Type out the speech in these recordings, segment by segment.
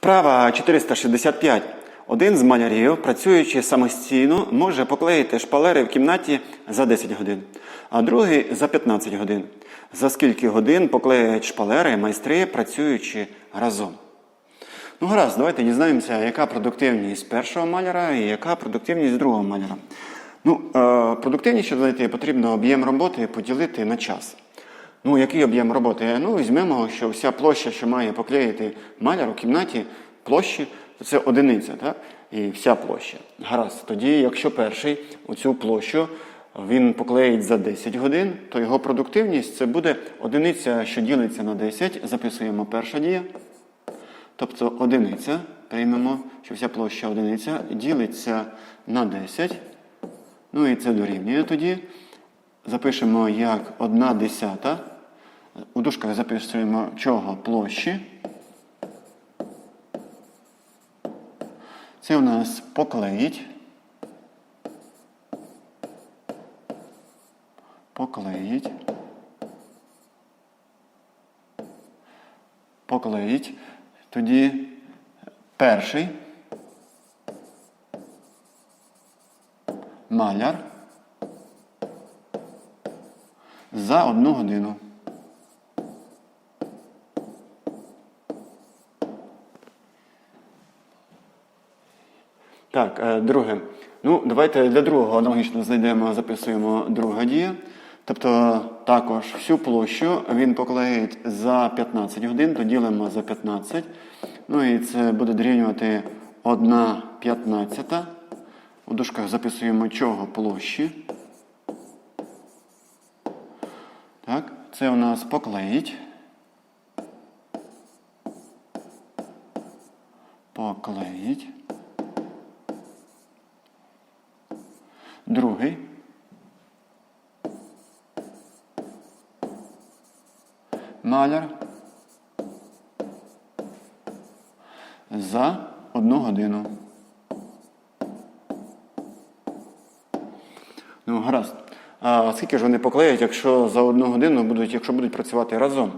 Вправа 465. Один з малярів, працюючи самостійно, може поклеїти шпалери в кімнаті за 10 годин, а другий за 15 годин. За скільки годин поклеюють шпалери майстри, працюючи разом? Ну, гаразд, давайте дізнаємося, яка продуктивність першого маляра і яка продуктивність другого маляра. Ну, е, продуктивність, щоб знайти, потрібно об'єм роботи поділити на час. Ну, який об'єм роботи? Ну, візьмемо, що вся площа, що має поклеїти маляр у кімнаті площі, то це одиниця, так? І вся площа. Гаразд. Тоді, якщо перший оцю площу він поклеїть за 10 годин, то його продуктивність це буде одиниця, що ділиться на 10. Записуємо перша дія. Тобто одиниця, приймемо, що вся площа одиниця, ділиться на 10. Ну і це дорівнює тоді. Запишемо як 1 десята. У дужках записуємо чого площі. Це у нас поклеїть. Поклеїть. Поклеїть. Тоді перший маляр за одну годину. Так, е, друге. Ну, давайте для другого аналогічно знайдемо, записуємо друга дія. Тобто також всю площу він поклеїть за 15 годин, то ділимо за 15. Ну і це буде дорівнювати 1 п'ятнадцята. У дужках записуємо чого площі. Так, це у нас поклеїть. Поклеїть. Другий. Маляр. За одну годину. Ну, гаразд. А скільки ж вони поклеять, якщо за одну годину будуть, якщо будуть працювати разом?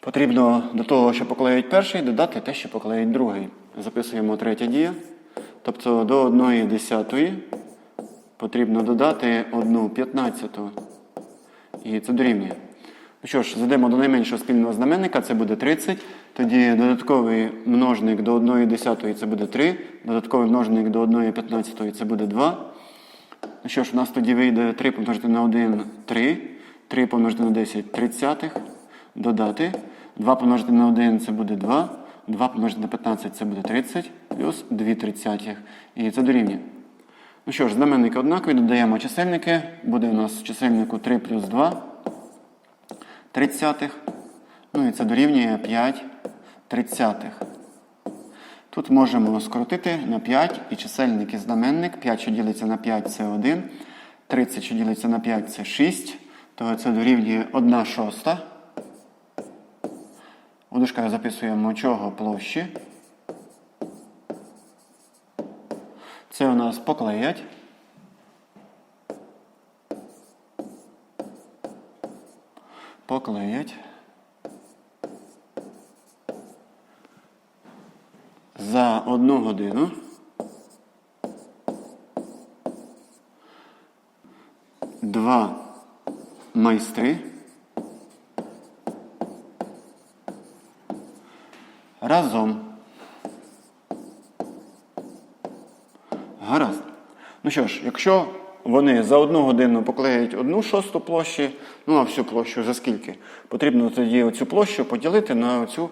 Потрібно до того, що поклеїть перший, додати те, що поклеїть другий. Записуємо третя дія. Тобто до 1 десятої потрібно додати 1 п'ятнадцяту. І це дорівнює. Ну що ж, зайдемо до найменшого спільного знаменника, це буде 30. Тоді додатковий множник до 1 десятої це буде 3. Додатковий множник до 1 п'ятнадцятої це буде 2. Ну що ж, у нас тоді вийде 3 помножити на 1 3. 3 помножити на 10 тридцятих. Додати. 2 помножити на 1 це буде 2. 2 помножити на 15 це буде 30. Плюс 2 тридцятих. І це дорівнює. Ну що ж, знаменники однакові, додаємо чисельники. Буде у нас в чисельнику 3 плюс 2 тридцятих. Ну і це дорівнює 5 тридцятих. Тут можемо скоротити на 5 і чисельник і знаменник. 5, що ділиться на 5, це 1. 30, що ділиться на 5, це 6. То це дорівнює 1 шоста. У дужках записуємо чого площі. Це у нас поклеять. Поклеять. За одну годину. Два майстри. Разом. Гаразд. Ну що ж, якщо вони за одну годину поклеять одну шосту площі, ну а всю площу за скільки? Потрібно тоді оцю площу поділити на цю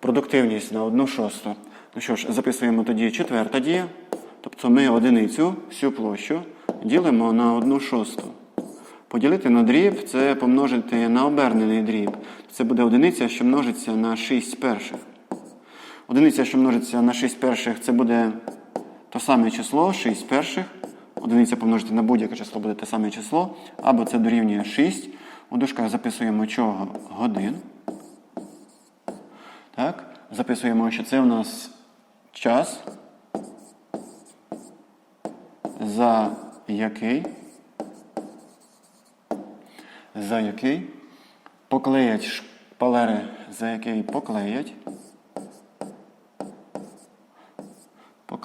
продуктивність на одну шосту. Ну що ж, записуємо тоді четверта дія. Тобто ми одиницю, всю площу ділимо на одну шосту. Поділити на дріб це помножити на обернений дріб. Це буде одиниця, що множиться на 6 перших. Одиниця, що множиться на 6 перших, це буде те саме число, 6 перших. Одиниця помножити на будь-яке число буде те саме число. Або це дорівнює 6. У дужках записуємо чого годин. Так. Записуємо, що це у нас час, за який, за який поклеять шпалери, за який поклеять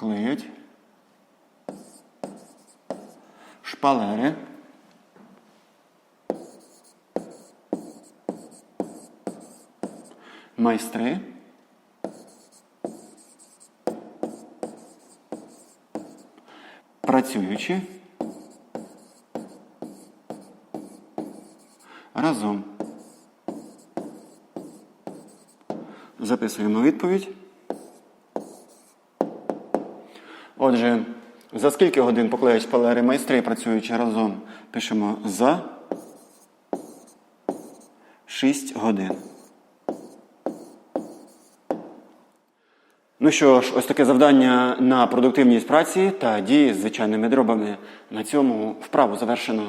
поклеють шпалери. Майстри. Працюючи разом. Записуємо відповідь. Отже, за скільки годин поклеють шпалери майстри, працюючи разом, пишемо за 6 годин. Ну що ж, ось таке завдання на продуктивність праці та дії з звичайними дробами. На цьому вправу завершено.